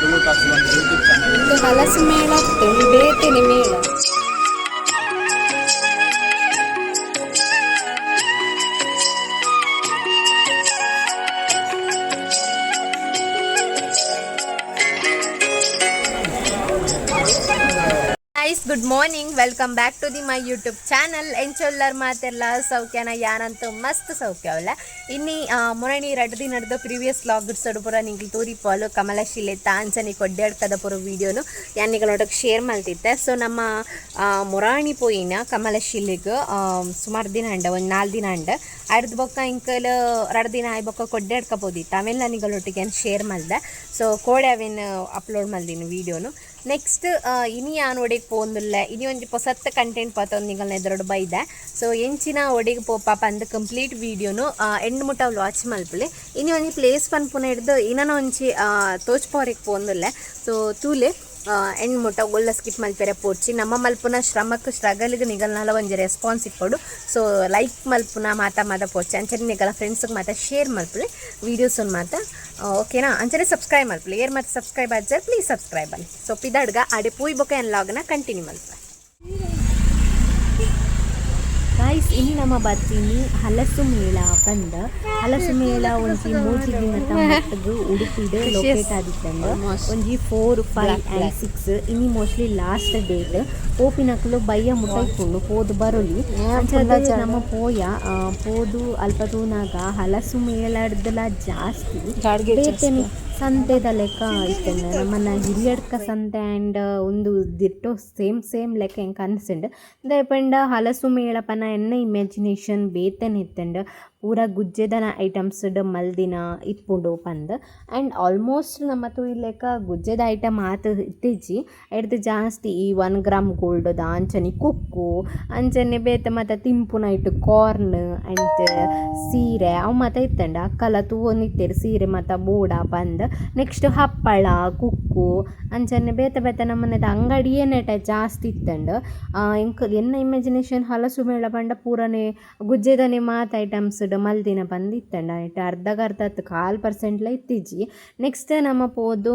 Tulu talks ಒಂದು YouTube channel ಇದು ಹಲಸು ಮೇಳ guys good morning welcome back to the my YouTube channel ಎಂಚೊಲ್ಲರ್ ಮಾತೆಲ್ಲ? ಸೌಖ್ಯನ ಯಾರಂತೂ ಮಸ್ತ್ ಸೌಖ್ಯವಲ್ಲ ಇನ್ನಿ ಮೊರಣಿ ರಡ್ದಿ ನಡೆದ ಪ್ರೀವಿಯಸ್ ಲಾಗ್ ಸಡು ಪುರ ನಿಂಗೆ ತೋರಿಪಾಲು ಕಮಲಶಿಲೆ ತಾಂಚನಿ ಕೊಡ್ಡಾಡ್ಕದ ಪುರ ವೀಡಿಯೋನು ಯಾನಿಗೆ ನೋಡಕ್ಕೆ ಶೇರ್ ಮಾಡ್ತಿದ್ದೆ. ಸೊ ನಮ್ಮ ಮುರಾಣಿ ಪೋಯಿನ ಕಮಲಶಿಲೆಗೆ ಸುಮಾರು ದಿನ ಅಂಡ, ಒಂದು ನಾಲ್ಕು ದಿನ ಅಂಡ, ಅರ್ಧ ಬೊಕ್ಕ ಇಂಕಲ್ ಎರಡು ದಿನ ಆಯ್ ಬೊಕ್ಕ ಕೊಡ್ಡಾಡ್ಕೋಬೋದಿತ್ತು ಆಮೇಲೆ ನನಗಳೊಟ್ಟಿಗೆ ಶೇರ್ ಮಾಡಿದೆ. ಸೊ ಕೋಡೆ ಅವೇನು ಅಪ್ಲೋಡ್ ಮಾಡ್ದೀನಿ ವೀಡಿಯೋನು ನೆಕ್ಸ್ಟ್ ಇನಿ ಯಾನ್ ಒಡೆಗೆ ಪೋಂದುಲ್ಲ. ಇನಿ ಒಂಜಿ ಹೊಸತ್ತ ಕಂಟೆಂಟ್ ಪಾತ ನಿಗಲ್ನ ಎದುರುಡು ಬೈದೆ. ಸೊ ಎಂಚಿನ ಒಡಿಗೆ ಪೋಪಾಪ ಅಂದ ಕಂಪ್ಲೀಟ್ ವೀಡಿಯೋನು ಎಂಡ್ ಮುಟ್ಟ ವಾಚ್ ಮಲ್ಪಲೆ. ಇನಿ ಒಂಜಿ ಪ್ಲೇಸ್ ಪನ್ಪುನ ಹಿಡ್ದು ಇನ್ನನ ಒಂಜಿ ತೋಚ್ಪೋರಿಗೆ ಪೋಂದುಲ್ಲ. ಸೊ ತೂಲೆ. ಮುಟ್ಟ ಒಳ್ಳೆ ಸ್ಕಿಪ್ ಮಲ್ಪೆರೆ ಪೋಡ್ಚಿ ನಮ್ಮ ಮಲ್ಪುನ ಶ್ರಮಕ್ಕೆ ಸ್ಟ್ರಗಲ್ಗೆ ನಿಗಲ್ನಲ್ಲ ಒಂಜಿ ರೆಸ್ಪಾನ್ಸ್ ಇಪ್ಪಡು ಸೊ ಲೈಕ್ ಮಲ್ಪುನ ಮಾತಾ ಮಾತ ಪೋರ್ಚಿ. ಅಂಚನೆ ನಿಗಲ ಫ್ರೆಂಡ್ಸ್ಗೆ ಮಾತ ಶೇರ್ ಮಲ್ಪಲೆ. ವೀಡಿಯೋಸ್ ಮಾತ. ಓಕೆನಾ ಅಂಚನೆ ಸಬ್ಸ್ಕ್ರೈಬ್ ಮಲ್ಪಲೆ. ಏರ್ ಮತ್ತೆ ಸಬ್ಸ್ಕ್ರೈಬ್ ಆದ್ರೆ ಪ್ಲೀಸ್ ಸಬ್ಸ್ಕ್ರೈಬ್ ಅಲ್ಲಿ. ಸೊ ಪಿದಡ್ಗ ಅಡೆ ಪೂಯ್ ಬೊಕ ಎನ್ ಲಾಗ್ನ ಕಂಟಿನ್ಯೂ ಮಲ್ಪೆ ಇನ್ನು ನಮ್ಮ ಬರ್ತೀನಿ ಹಲಸು ಮೇಳ ಬಂದ. ಹಲಸು ಮೇಳ ಒಂಜಿ ಮೂರು ದಿನ ಮಟ್ಟಿಗೆ ಉಡುಪಿಡ್ ಲೊಕೇಟ್ ಆದಿತ್ತಂಡ ಒಂಜಿ ಫೋರ್ ಫೈವ್ ಆ್ಯಂಡ್ ಸಿಕ್ಸ್ ಇನ್ನು ಮೋಸ್ಟ್ಲಿ ಲಾಸ್ಟ್ ಡೇಟ್ ಪೋಪಿನಕ್ಲು ಬಯ್ಯ ಮುಟ್ಟೈಕೊಂಡು ಪೋದು ಬರೋಲಿ ನಮ್ಮ ಪೋಯ ಆ, ಪೋದು ಅಲ್ಪ ತೂನಾಗ ಹಲಸು ಮೇಳಡ್ದಲ ಜಾಸ್ತಿ. ಬೇತೆನೆ. ಸಂತೆದ ಲೆಕ್ಕ ಐತೆ ನಮ್ಮನ್ನ ಹಿರಿಯಡ್ಕ ಸಂತೆ ಆ್ಯಂಡ್ ಒಂದು ದಿಟ್ಟು ಸೇಮ್ ಸೇಮ್ ಲೆಕ್ಕ ಹೆಂಗೆ ಅನ್ಸಂಡ್ ದಯಪಂಡ ಹಲಸು ಮೇಳಪನ ಎನ್ನ ಇಮ್ಯಾಜಿನೇಷನ್ ಬೇತನ್ ಇತ್ತಂಡ. ಪೂರ ಗುಜ್ಜೆದನ ಐಟಮ್ಸ್ ಮಲ್ದಿನ ಇಪ್ಪುಂಡು ಪಂದ್. ಆ್ಯಂಡ್ ಆಲ್ಮೋಸ್ಟ್ ನಮ್ಮ ಇಲ್ಲೇಕ ಗುಜ್ಜೆದ ಐಟಮ್ ಆತ ಇತ್ತೀಚಿ ಎಡ್ದು ಜಾಸ್ತಿ ಈ ಒನ್ ಗ್ರಾಮ್ ಗೋಲ್ಡ್ದ ಅಂಚನೆ ಕುಕ್ಕು, ಅಂಚನೆ ಬೇತ ಮತ್ತು ತಿಂಪುನ ಇಟ್ಟು ಕಾರ್ನ್ ಆ್ಯಂಡ್ ಸೀರೆ, ಅವು ಮತ್ತು ಇತ್ತಂಡ. ಅಕ್ಕಲ ತೂವೊಂದಿತ್ತೇರು ಸೀರೆ ಮತ್ತು ಬೋಡ ಪಂದ್. ನೆಕ್ಸ್ಟ್ ಹಪ್ಪಳ, ಕುಕ್ಕು, ಅಂಚನೆ ಬೇತ ಬೇತೆ ನಮ್ಮನೆದ ಅಂಗಡಿ ಏನೇಟ ಜಾಸ್ತಿ ಇತ್ತಂಡ. ಎಂಕ್ ಎನ್ನ ಇಮ್ಯಾಜಿನೇಷನ್ ಹಲಸು ಮೇಳ ಪಂಡ ಪೂರನೇ ಗುಜ್ಜೆದನೆ ಮಾತು ಐಟಮ್ಸ್ ಮಲ್ದಿನ ಬಂದಿತ್ತಂಡ ಇಟ್ಟು ಅರ್ಧಗರ್ಧತ್ತು ಕಾಲು ಪರ್ಸೆಂಟ್ಲ ಇತ್ತೀಜಿ ನೆಕ್ಸ್ಟ್ ನಮ್ಮ ಪೋದು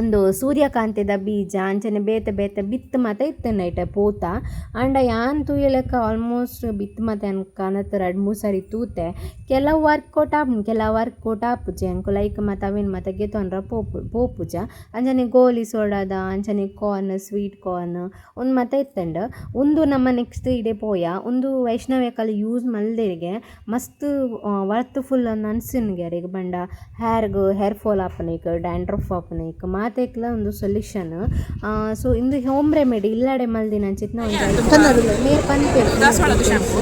ಒಂದು ಸೂರ್ಯಕಾಂತಿದ ಬೀಜ, ಅಂಚನೆ ಬೇತೆ ಬೇತೆ ಬಿತ್ತು ಮತ ಇತ್ತನ ಐಟ ಪೋತ. ಆಂಡ ಯಾನ್ ತೂಯಲೆಕ್ಕ ಆಲ್ಮೋಸ್ಟ್ ಬಿತ್ತು ಮತ ಅನ್ಕನತ್ ಎರಡು ಮೂರು ಸರಿ ತೂತೆ. ಕೆಲವು ವರ್ಕೌಟ್ ಆಪುಂಡು ಕೆಲವು ವರ್ಕೌಟ್ ಆಪುಜಿ ಅಂಕು ಲೈಕ್ ಮತ್ತು ಅವೇನು ಮತ್ತೆ ಗೆತೊಂಡ್ರ ಪೋಪು ಪೋಪುಜ ಅಂಚನೆ ಗೋಲಿ ಸೋಡಾದ, ಅಂಚನೆ ಕಾರ್ನ್ ಸ್ವೀಟ್ ಕಾರ್ನ್ ಒಂದು ಮತ್ತೆ ಇತ್ತಂಡು. ಒಂದು ನಮ್ಮ ನೆಕ್ಸ್ಟ್ ಇಡೆ ಪೋಯ. ಒಂದು ವೈಷ್ಣವ್ಯಕಲ್ ಯೂಸ್ ಮಲ್ದೆರಿಗೆ ಮಸ್ತ್ ವರ್ತ್ ಫುಲ್ ಅನ್ಸಿನ್ಗೆ ಬಂಡ. ಹೇರ್ಗ್ ಹೇರ್ ಫಾಲ್ ಆಪನೇಕ್ ಡ್ಯಾಂಡ್ರಫ್ ಆಪನೇಕ್ ಮಾತೆಕ್ಲ ಒಂದು ಸೊಲ್ಯೂಷನ್ ಸೊ ಇಂದು ಹೋಮ್ ರೆಮಿಡಿ ಇಲ್ಲಾಡೆ ಮಲ್ದಿನ ಅಂಚಿತ್ನ ಒಂದು ನೀರು ಪನ್ಪೇರು ದಾಸವಾಳದ ಶಾಂಪು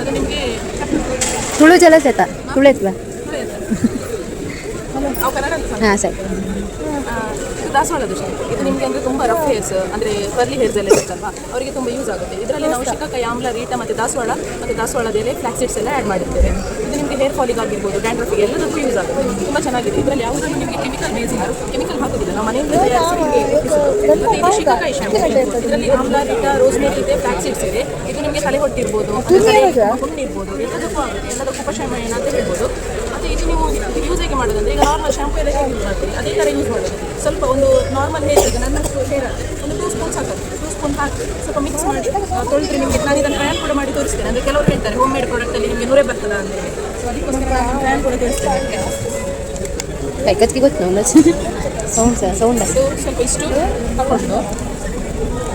ಅದು ನಿಮಗೆ ತುಳು ಜಲ ಸೇತ. ಕನ್ನಡ ಹಾಂ ಸರಿ. ದಾಸವಾಳದ ಶಾಂಪು ಇದು ನಿಮಗೆ ಅಂದರೆ ತುಂಬ ರಫ್ ಹೇರ್ಸ್ ಅಂದರೆ ಕರ್ಲಿ ಹೇರ್ಸ್ ಎಲ್ಲ ಇರುತ್ತಲ್ವಾ? ಅವರಿಗೆ ತುಂಬ ಯೂಸ್ ಆಗುತ್ತೆ. ಇದರಲ್ಲಿ ನಾವು ಶಿಕಾಕಾಯಿ ಆಮ್ಲ ರೀಟ ಮತ್ತು ದಾಸವಾಳ ಮತ್ತು ದಾಸವಾಳದ ಎಲೆ ಫ್ಲಾಕ್ಸಿಡ್ಸ್ ಎಲ್ಲ ಆ್ಯಡ್ ಮಾಡಿರ್ತೇವೆ. ಇದು ನಿಮಗೆ ಹೇರ್ ಫಾಲಿಗೆ ಆಗಿರ್ಬೋದು ಡ್ಯಾಂಡ್ರಫಿಗೆ ಎಲ್ಲದಕ್ಕೂ ಯೂಸ್ ಆಗುತ್ತೆ. ತುಂಬ ಚೆನ್ನಾಗಿದೆ. ಇದರಲ್ಲಿ ಯಾವುದನ್ನು ನಿಮಗೆ ಕೆಮಿಕಲ್ ಬೇಸ್ ಇಲ್ಲ ಕೆಮಿಕಲ್ ಹಾಕೋದಿಲ್ಲ. ನಮ್ಮ ಮನೆಯಿಂದ ಇದು ಶಿಕಾಕಾಯಿ ಶಾಂಪು ಇದರಲ್ಲಿ ಆಮ್ಲ ರೀಟ ರೋಸ್ಮೇರಿ ಇದೆ. ಫ್ಲಾಕ್ಸಿಡ್ಸ್ ಇದೆ ಇದು. ನಿಮಗೆ ತಲೆ ಹೊಟ್ಟಿರ್ಬೋದು ಹುಣ್ಣಿರ್ಬೋದು ಎಲ್ಲದಕ್ಕೂ ಆಗುತ್ತೆ. ಎಲ್ಲದಕ್ಕೂ ಉಪಶಮನ ಅಂತ ಹೇಳ್ಬೋದು. ಇದು ನೀವು ಯೂಸ್ ಹೇಗೆ ಮಾಡೋದಂದ್ರೆ ಈಗ ನಾರ್ಮಲ್ ಶಾಂಪು ಎಲ್ಲ ಹೇಗೆ ಯೂಸ್ ಮಾಡ್ತೀವಿ ಅದೇ ಥರ ಯೂಸ್ ಮಾಡೋದು. ಸ್ವಲ್ಪ ಒಂದು ನಾರ್ಮಲ್ ಹೇರ್ ಈಗ ನನ್ನ ಹೇರ್ ಒಂದು ಟೂ ಸ್ಪೂನ್ಸ್ ಹಾಕೋದು. ಟೂ ಸ್ಪೂನ್ ಹಾಕಿ ಸ್ವಲ್ಪ ಮಿಕ್ಸ್ ಮಾಡಿ ತೊಳೆದ್ರೆ ನಿಮಗೆ. ನಾನು ಇದನ್ನು ಟ್ರಯಲ್ ಕೂಡ ಮಾಡಿ ತೋರಿಸ್ತೇನೆ. ಅಂದರೆ ಕೆಲವರು ಹೇಳ್ತಾರೆ ಹೋಮ್ ಮೇಡ್ ಪ್ರಾಡಕ್ಟಲ್ಲಿ ನಿಮಗೆ ನೂರೇ ಬರ್ತದ ಅಂತ ಸೊ ಅದಕ್ಕೋಸ್ಕರ ನಾನು ಟ್ರಯಲ್ ಕೂಡ ತೋರಿಸ್ತೇನೆ ಕೈಕತ್ತಿ ಗೊತ್ತು ನಾವು ಸೌಂಡ್ ಸರ್ ಸೌಂಡ್ ಇದು ಸ್ವಲ್ಪ ಇಷ್ಟು ತಗೊಂಡು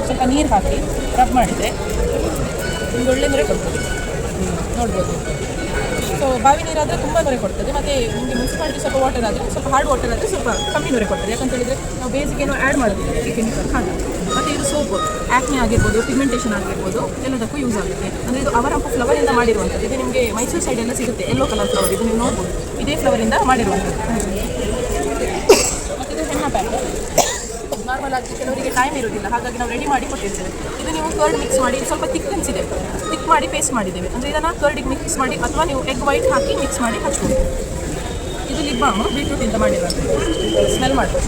ಸ್ವಲ್ಪ ನೀರು ಹಾಕಿ ರಬ್ ಮಾಡಿದರೆ ನಿಮ್ಗೆ ಒಳ್ಳೆ ನೊರೆ ಕೊಡ್ತದೆ ನೋಡ್ಬೋದು. ಸೊ ಬಾವಿ ನೀರಾದರೆ ತುಂಬ ನೊರೆ ಕೊಡ್ತದೆ. ಮತ್ತು ನಿಮಗೆ ಮುನ್ಸಿಪಾಲಿಟಿ ಸ್ವಲ್ಪ ವಾಟರ್ ಆದರೆ, ಸ್ವಲ್ಪ ಹಾರ್ಡ್ ವಾಟರ್ ಆದರೆ ಸ್ವಲ್ಪ ಕಮ್ಮಿ ನೊರೆ ಕೊಡ್ತದೆ. ಯಾಕಂತ ಹೇಳಿದರೆ ನಾವು ಬೇಸಿಗೆ ಏನೋ ಆ್ಯಡ್ ಮಾಡೋದಿಲ್ಲ. ಈ ಕೆಮಿಕಲ್ ಹಾಗೆ. ಮತ್ತು ಇದು ಸೋಪು ಆ್ಯಕ್ನೆ ಆಗಿರ್ಬೋದು ಪಿಗ್ಮೆಂಟೇಷನ್ ಆಗಿರ್ಬೋದು, ಎಲ್ಲದಕ್ಕೂ ಯೂಸ್ ಆಗುತ್ತೆ. ಅಂದರೆ ಇದು ಅವರ ಫ್ಲವರಿಂದ ಮಾಡಿರುವಂಥದ್ದು. ಇದು ನಿಮಗೆ ಮೈಸೂರು ಸೈಡೆಲ್ಲ ಸಿಗುತ್ತೆ. ಎಲ್ಲೋ ಕಲರ್ ಫ್ಲವರ್ ಇದು ನೀವು ನೋಡ್ಬೋದು. ಇದೇ ಫ್ಲವರಿಂದ ಮಾಡಿರುವಂಥದ್ದು. ಮತ್ತು ಇದು ಹೆಣ್ಣ ಪ್ಯಾಕ್ ನಾರ್ಮಲ್ ಆಗಿ ಕೆಲವರಿಗೆ ಟೈಮ್ ಇರೋದಿಲ್ಲ ಹಾಗಾಗಿ ನಾವು ರೆಡಿ ಮಾಡಿ ಕೊಟ್ಟಿರ್ತೇವೆ. ಇದು ನೀವು ಕರ್ಡ್ ಮಿಕ್ಸ್ ಮಾಡಿ ಸ್ವಲ್ಪ ತಿಕ್ ಇದೆ ತಿಕ್ ಮಾಡಿ ಪೇಸ್ಟ್ ಮಾಡಿದ್ದೇವೆ. ಅಂದರೆ ಇದನ್ನು ಕರ್ಡಿಗೆ ಮಿಕ್ಸ್ ಮಾಡಿ ಅಥವಾ ನೀವು ಎಗ್ ವೈಟ್ ಹಾಕಿ ಮಿಕ್ಸ್ ಮಾಡಿ ಹಚ್ಬೋದು. ಇದು ಲಿಪ್ ಬಾಮ್ ಬೀಟ್ರೂಟಿಂದ ಮಾಡಿರೋದು. ಸ್ಮೆಲ್ ಮಾಡ್ಬೋದು.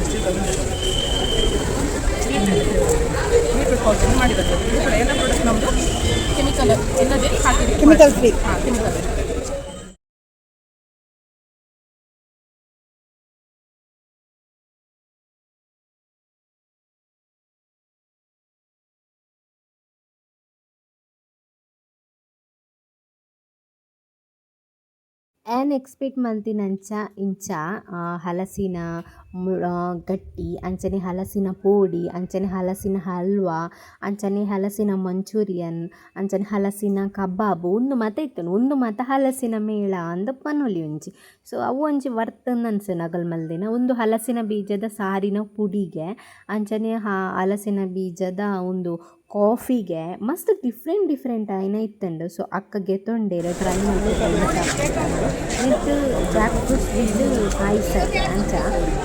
ಬೀಟ್ರೂಟ್ ಪೌಡರ್ ಮಾಡಿರೋದು. ಎಲ್ಲ ಪ್ರಾಡಕ್ಟ್ ನಮ್ಮದು ಕೆಮಿಕಲ್ ಇಲ್ಲದೆ ಹಾಕಿ ಕೆಮಿಕಲ್ ಫ್ರೀ ಹಾಂ ಕೆಮಿಕಲ್ ಆ್ಯನ್ ಎಕ್ಸ್ಪೆಕ್ಟ್ ಮಂತಿನಂಚ, ಇಂಚ ಹಲಸಿನ ಗಟ್ಟಿ, ಅಂಚನೆ ಹಲಸಿನ ಪೋಡಿ, ಅಂಚನೆ ಹಲಸಿನ ಹಲ್ವಾ, ಅಂಚನೆ ಹಲಸಿನ ಮಂಚೂರಿಯನ್, ಅಂಚನೆ ಹಲಸಿನ ಕಬಾಬು ಉಂದು ಮಾತ ಇತ್ತು. ಉಂದು ಮಾತ ಹಲಸಿನ ಮೇಳ ಅಂದ ಪನೊಲಿ ಒಂಜಿ. ಸೊ ಅವು ಒಂಜಿ ವರ್ತನ್ ನಗಲ್ ಮಲ್ದಿನ. ಒಂದು ಹಲಸಿನ ಬೀಜದ ಸಾರಿನ ಪುಡಿಗೆ ಅಂಚನೆ ಹಲಸಿನ ಬೀಜದ ಒಂದು ಕಾಫಿಗೆ ಮಸ್ತ್ ಡಿಫ್ರೆಂಟ್ ಡಿಫ್ರೆಂಟ್ ಆಯ್ನ ಇತ್ತಂಡು ಸೊ ಅಕ್ಕ ಗೆತ್ತೊಂಡೇರು ಟ್ರೈ ಮಾಡ್ಕೊಂಡು ನೆಕ್ಸ್ಟ್ ಜಾಕ್ ಫ್ರೂಟ್ ವಿತ್ ಪಾಯಸ, ಅಂಚ.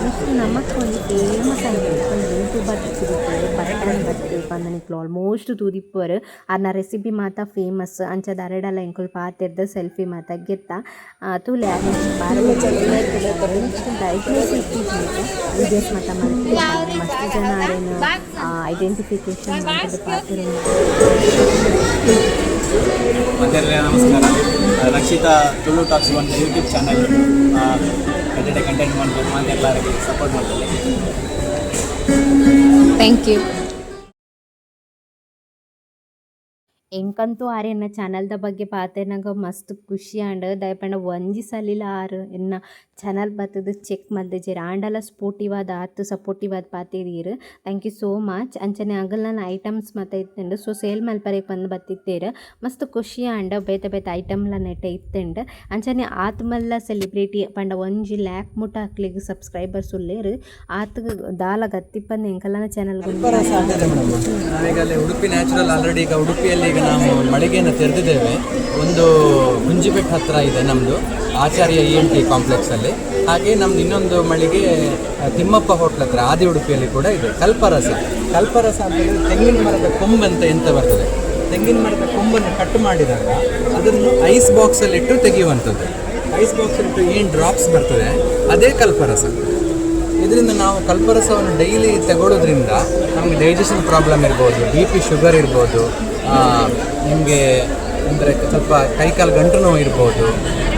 ನೆಕ್ಸ್ಟ್ ನಮಕ್ ಒಂದು ಫೇಮಸ್ ಆಗಿದೆ ಒಂದು ಯೂಟ್ಯೂಬರ್ ತುದಿಪ್ಪರು ಬಟ್ಟನ್ ಬಟ್ಟು ಪಂದನಿಕ್ಲು ಆಲ್ಮೋಸ್ಟ್ ತುದಿಪ್ಪರು ಅರ್ನ ರೆಸಿಪಿ ಮಾತ ಫೇಮಸ್ ಅಂಚದ ದರಡಲ್ಲ ಇಂಕೊಲ್ ಪಾತೆರ್ದ ಸೆಲ್ಫಿ ಮಾತ ಗೆತ್ತ. ತೂಲೆ ವಿಡಿಯೋಸ್ ಮಾತ ಮಾಡ್ತೀವಿ ಮಸ್ತ್ ಜನ ಆರೇನು ಐಡೆಂಟಿಫಿಕೇಶನ್ ಮಾಡಿದ ಪಾತ್ರ. ಮತ್ತೆ ನಮಸ್ಕಾರ. ರಕ್ಷಿತಾ ತುಳು ಟಾಕ್ಸ್ ಒಂದು ಯೂಟ್ಯೂಬ್ ಚಾನಲ್ ಎಡೆ ಕಂಟೆಂಟ್ ಮಾಡಬೇಕು. ಅಂತ ಎಲ್ಲರಿಗೆ ಸಪೋರ್ಟ್ ಮಾಡ್ತಾರೆ ಥ್ಯಾಂಕ್ ಯು ಎಂಕಂತೂ ಆರು ಎನ್ನ ಚಾನಲ್ದ ಬಗ್ಗೆ ಪಾತೆನಾಗ ಮಸ್ತ್ ಖುಷಿ ಆಂಡ್ ದಯಪಂಡ ಒಂಜಿ ಸಲಿಲ್ಲ ಆರು ಎನ್ನ ಚಾನಲ್ ಬತ್ತದು ಚೆಕ್ ಮಲ್ದೆಜೆರ್ ಆಂಡಲ ಸ್ಪೋರ್ಟಿವ್ ಆದ ಆತು ಸಪೋರ್ಟಿವ್ ಆದ ಪಾತೆದೀರ್ ಥ್ಯಾಂಕ್ ಯು ಸೋ ಮಚ್ ಅಂಚನೆ ಆಗಲ್ ನಾನು ಐಟಮ್ಸ್ ಮತ್ತೆ ಇತ್ತಂಡು. ಸೊ ಸೇಲ್ ಮಲ್ಪರೆಗೆ ಬಂದು ಬತ್ತಿದ್ದೀರ ಮಸ್ತ್ ಖುಷಿ ಆಂಡ ಬೇತೆ ಬೇತೆ ಐಟಮ್ಲ ನೆಟ್ಟೆ ಇತ್ತಂಡು. ಅಂಚನೆ ಆತ್ಮಲ್ಲ ಸೆಲಿಬ್ರಿಟಿ ಪಂಡ ಒಂಜಿ ಲ್ಯಾಕ್ ಮುಟ್ಟ ಹಾಕ್ಲಿಗೆ ಸಬ್ಸ್ಕ್ರೈಬರ್ಸ್ ಉಳ್ಳೇರು ಆತ್ ದಾಲ ಗತ್ತಿಪ್ಪಂದು ಎಂಕಲ್ಲನ ಚಾನಲ್ ಉಡುಪಿ ನ್ಯಾಚುರಲ್ ಆಲ್ರೆಡಿ ಈಗ ಉಡುಪಿಯಲ್ಲಿ ಈಗ ನಾವು ಮಳಿಗೆಯನ್ನು ತೆರೆದಿದ್ದೇವೆ. ಒಂದು ಹುಂಜಿಬೆಟ್ ಹತ್ರ ಇದೆ ನಮ್ಮದು ಆಚಾರ್ಯ ಇ ಎನ್ ಟಿ ಕಾಂಪ್ಲೆಕ್ಸಲ್ಲಿ ಹಾಗೆ ನಮ್ದು ಇನ್ನೊಂದು ಮಳಿಗೆ ತಿಮ್ಮಪ್ಪ ಹೋಟ್ಲ್ ಹತ್ರ, ಆದಿ ಉಡುಪಿಯಲ್ಲಿ ಕೂಡ ಇದೆ. ಕಲ್ಪರಸ. ಕಲ್ಪರಸ ಅಂತ ಹೇಳಿದ್ರೆ ತೆಂಗಿನ ಮರದ ಕೊಂಬಂತ ಎಂತ ಬರ್ತದೆ? ತೆಂಗಿನ ಮರದ ಕೊಂಬನ್ನು ಕಟ್ ಮಾಡಿದಾಗ ಅದನ್ನು ಐಸ್ ಬಾಕ್ಸಲ್ಲಿಟ್ಟು ತೆಗೆಯುವಂಥದ್ದು. ಐಸ್ ಬಾಕ್ಸಲ್ಲಿಟ್ಟು ಏನು ಡ್ರಾಪ್ಸ್ ಬರ್ತದೆ? ಅದೇ ಕಲ್ಪರಸ. ಇದರಿಂದ ನಾವು ಕಲ್ಪರಸವನ್ನು ಡೈಲಿ ತಗೊಳ್ಳೋದ್ರಿಂದ ನಮಗೆ ಡೈಜೆಷನ್ ಪ್ರಾಬ್ಲಮ್ ಇರ್ಬೋದು ಬಿ ಪಿ ಶುಗರ್ ಇರ್ಬೋದು ನಿಮಗೆ ಅಂದರೆ ಸ್ವಲ್ಪ ಕೈಕಾಲು ಗಂಟು ನೋವು ಇರ್ಬೋದು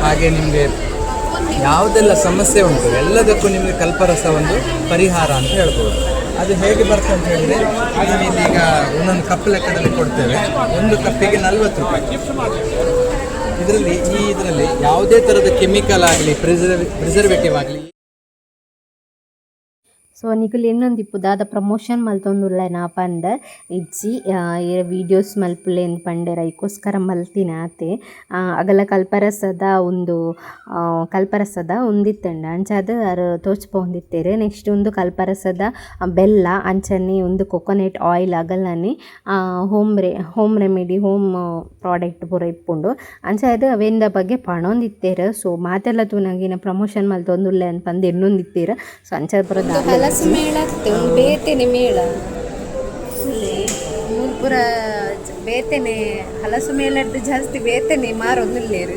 ಹಾಗೆ ನಿಮಗೆ ಯಾವುದೆಲ್ಲ ಸಮಸ್ಯೆ ಉಂಟು, ಎಲ್ಲದಕ್ಕೂ ನಿಮಗೆ ಕಲ್ಪರಸ ಒಂದು ಪರಿಹಾರ ಅಂತ ಹೇಳ್ಬೋದು. ಅದು ಹೇಗೆ ಬರ್ತದೆ ಅಂತ ಹೇಳಿದರೆ ಅದು ಈಗ ಒಂದೊಂದು ಕಪ್ ಲೆಕ್ಕದಲ್ಲಿ ಕೊಡ್ತೇವೆ. ಒಂದು ಕಪ್ಪಿಗೆ ನಲ್ವತ್ತು ರೂಪಾಯಿ. ಇದರಲ್ಲಿ ಈ ಇದರಲ್ಲಿ ಯಾವುದೇ ಥರದ ಕೆಮಿಕಲ್ ಆಗಲಿ ಪ್ರಿಸರ್ವ್ ಪ್ರಿಸರ್ವೇಟಿವ್ ಆಗಲಿ ಇನ್ನೊಂದು ಇಪ್ಪು ದಾದ ಪ್ರಮೋಷನ್ ಮಲ್ತೊಂದುಲ್ಲ ನಾ ಪಂದ. ಇಜ್ಜಿ ವೀಡಿಯೋಸ್ ಮಲ್ಪುಲೆ ಎಂದು ಪಂಡೆರ ಐಕೋಸ್ಕರ ಮಲ್ತಿನ ಆತೆ. ಅಗಲ ಕಲ್ಪರಸದ ಒಂದು ಕಲ್ಪರಸದ ಒಂದಿತ್ತಂಡ ಅಂಚಾದ ಅರು ತೋಚ್ಪೊಂದಿತ್ತೇರು ನೆಕ್ಸ್ಟ್ ಒಂದು ಕಲ್ಪರಸದ ಬೆಲ್ಲ, ಅಂಚನೆ, ಒಂದು ಕೊಕೊನೆಟ್ ಆಯಿಲ್ ಅಗಲನೆ ಹೋಮ್ ರೆ ಹೋಮ್ ರೆಮಿಡಿ ಹೋಮ್ ಪ್ರಾಡಕ್ಟ್ ಪೂರ ಇಪ್ಪುಂಡು. ಅಂಚಾದ ಅವೆಂದ ಬಗ್ಗೆ ಪಣೊಂದಿತ್ತೇರ. ಸೊ ಮಾತೆಲ್ಲ ತೂನಗಿನ ಪ್ರಮೋಷನ್ ಮಲ್ತೊಂದುಲ್ಲೆ ಅಂತ ಪಂದು ಇನ್ನೊಂದಿತ್ತೇರು ಸೊ ಅಂಚಾದ ಪೂರ ಹಲಸು ಮೇಳ ಬೇತೆನೆ ಮೇಳ. ಮೂರ್ಪುರ ಬೇತೆನೆ, ಹಲಸು ಮೇಳದ್ದು ಜಾಸ್ತಿ ಬೇತೆನೆ ಮಾರೊಂದುಲ್ಲೇರು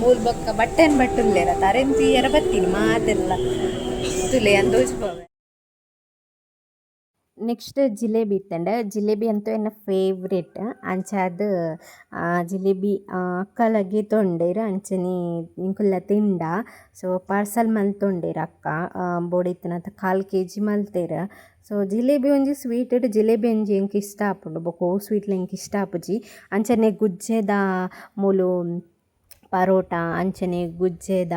ಮೂಲ್ ಬೊಕ್ಕ ಬಟ್ಟೆನ್ ಬಟ್ಟುಲ್ಲೇರ ತರೆಂತಿ ಎರ ಬತ್ತೀನಿ ಮಾತೆಲ್ಲ. ತುಲೆ ಅಂದೋಚ್ಪವೆ ನೆಕ್ಸ್ಟ್ ಜಿಲೇಬಿ ಇತ್ತಂಡ ಜಿಲೇಬಿ ಅಂತೂ ಎನ್ನ ಫೇವ್ರೆಟ್ ಅಂಚಾದ ಜಿಲೇಬಿ ಅಕ್ಕಲಗೆ ತೊಂಡೇರು ಅಂಚನೆ ಇಂಕುಲ್ಲ ತಿಂಡ ಸೊ ಪಾರ್ಸಲ್ ಮಲ್ತೊಂಡೇರು ಅಕ್ಕ ಬೋಡಿತ್ತನಂತ ಕಾಲು ಕೆ ಜಿ ಮಲ್ತೇರ ಸೊ ಜಿಲೇಬಿ ಒಂಜಿ ಸ್ವೀಟ್ ಜಿಲೇಬಿ ಒಂಜಿ ಎಂಕ್ ಇಷ್ಟ ಆಪುಂಡು ಬೊಕ ಓ ಸ್ವೀಟ್ಲ ಎಂಕ್ ಇಷ್ಟ ಆಪುಜಿ ಅಂಚನೆ ಗುಜ್ಜೆದ ಮೂಲು ಪರೋಟ ಅಂಚನೆ ಗುಜ್ಜೆದ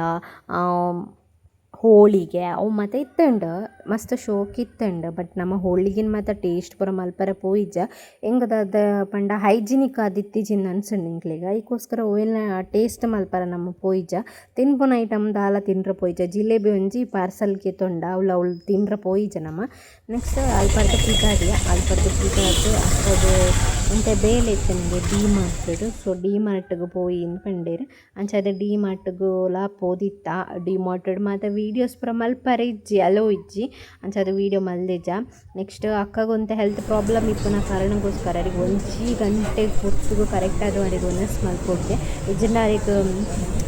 ಹೋಳಿಗೆ, ಅವು ಮತ್ತೆ ಇತ್ತಂಡು, ಮಸ್ತ್ ಶೋಕ್ ಇತ್ತಂಡು ಬಟ್ ನಮ್ಮ ಹೋಳಿಗಿನ ಮಾತ ಟೇಸ್ಟ್ ಪೂರ ಮಲ್ಪರ ಪೋಯಿಜ್ಜ ಹೆಂಗದ ಪಂಡ ಹೈಜಿನಿಕ್ ಆದಿತ್ತಿಜಿನ್ ಅನ್ಸಂಡು ಇಂಕ್ಲಿಗ ಅದಕ್ಕೋಸ್ಕರ ಓಯಿಲ್ ಟೇಸ್ಟ್ ಮಲ್ಪರ ನಮ್ಮ ಪೋಯಿಜ್ಜ ತಿನ್ಪುನ ಐಟಮ್ ದಾಲ ತಿನ್ರ ಪೋಯಿಜ್ಜ ಜಿಲೇಬಿ ಒಂಜಿ ಪಾರ್ಸಲ್ಗೆ ತೊಂಡ, ಅವ್ಲು ಅವ್ಳು ತಿನ್ರ ಪೋಯಿಜ್ಜ ನಮ್ಮ. ನೆಕ್ಸ್ಟ್ ಅಲ್ಪರ್ದ ಪಿಟಾಡಿ ಅಲ್ಪರ್ದ ಪಿಟಾಡ್ ಅಷ್ಟದು ಎಂತ ಬೇಲೆ ಇತ್ತು ನನಗೆ, ಡಿ ಮಾರ್ಟ್ ಸೊ ಡಿ ಮಾರ್ಟ್ಗೆ പോയി ಅಂಚಾದ ಡಿ ಮಾರ್ಟ್ಗೆ ಲ ಪೋದಿತ್ತ. ಡಿ ಮಾರ್ಟೆಡ್ ಮಾತ ವೀಡಿಯೋಸ್ ಪುರ ಮಲ್ಪರೆ ಇಜ್ಜಿ, ಅಲೋ ಇಜ್ಜಿ. ಅಂಚಾದ ವೀಡಿಯೋ ಮಲ್ದೆಜ ನೆಕ್ಸ್ಟ್ ಅಕ್ಕಗೊಂತ ಹೆಲ್ತ್ ಪ್ರಾಬ್ಲಮ್ ಇಪ್ಪುನ ಕಾರಣಕ್ಕೋಸ್ಕರ ಅವ್ರಿಗೆ ಒಂಜಿ ಗಂಟೆ ಹೊತ್ತಿಗೂ ಕರೆಕ್ಟ್ ಆದ ಅವರಿಗೆ ಒನಸ್ ಮಲ್ಕೊಡ್ತೆ ಇಜ್ಜಿನ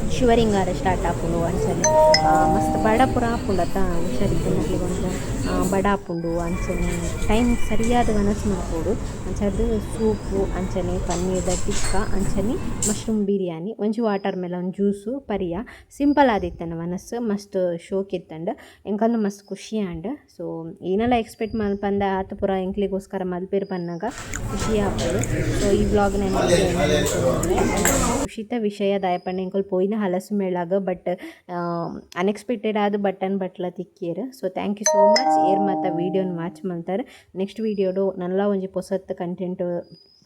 ಅವ್ರಿಗೆ ಶಿವರಿಂಗ್ ಆರ ಸ್ಟಾರ್ಟ್ ಆಪುಂಡು ಅಂಚನೆ ಮಸ್ತ್ ಬಡ ಪುರ ಆಪುಂಡು ಅತ್ತ ಹುಷಾರಿದ್ದ ಒಂದು ಬಡ ಆಪುಂಡು ಅಂಚನೆ. ಟೈಮ್ ಸರಿಯಾದ ಗನಸು ಮಾಡ್ಬೋದು. ಅಂಚದು ಸೂಪು ಅಂಚನೆ, ಪನ್ನೀರ್ದ ಟಿಕ್ಕ ಅಂಚನೆ ಮಶ್ರೂಮ್ ಬಿರಿಯಾನಿ, ಒಂಜಿ ವಾಟರ್ ಮೆಲನ್ ಜ್ಯೂಸು ಪರಿಯ. ಸಿಂಪಲ್ ಆದಿತ್ತನ ಮನಸ್ಸು, ಮಸ್ತ್ ಶೋಕ್ ಇತ್ತಂಡು. ಎಂಕಂದು ಮಸ್ತ್ ಖುಷಿ ಆಂಡ್. ಸೊ ಏನೆಲ್ಲ ಎಕ್ಸ್ಪೆಕ್ಟ್ ಮಲ್ಪಂದ ಆತ ಪುರ ಎಂಕ್ಲಿಗೋಸ್ಕರ ಮಲ್ಪೇರು ಬಂದಾಗ ಖುಷಿ ಆಗ್ಬೋದು. ಸೊ ಈ ಬ್ಲಾಗ್ ನಾನು ಖುಷಿತ ವಿಷಯ ದಾಯಪಂಡ ಎಂಕಲ್ ಪೋಯಿನ? ಹಲಸು ಮೇಳಾಗ ಬಟ್ ಅನ್ಎಕ್ಸ್ಪೆಕ್ಟೆಡ್ ಆದ ಬಟನ್ ಬಟ್ಲ ತಿಕ್ಕಿಯರು so thank you so much air ಮತ್ತು ವೀಡಿಯೋನ ವಾಚ್ ಮಾಡ್ತಾರೆ ನೆಕ್ಸ್ಟ್ ವೀಡಿಯೋಡು ನಲ್ಲ ಒಂಜಿ ಪೊಸತ್ತು ಕಂಟೆಂಟ್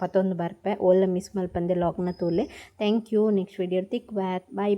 ಪತ್ತೊಂದು ಬರ್ಪೆ. ಓಲ್ಲ ಮಿಸ್ ಮಲ್ಪಂದೆ ಲಾಗ್ನ ತೂಲೆ. ಥ್ಯಾಂಕ್ ಯು ನೆಕ್ಸ್ಟ್ ವೀಡಿಯೋ ತಿಕ್ ಬ್ಯಾತ್ ಬಾಯ್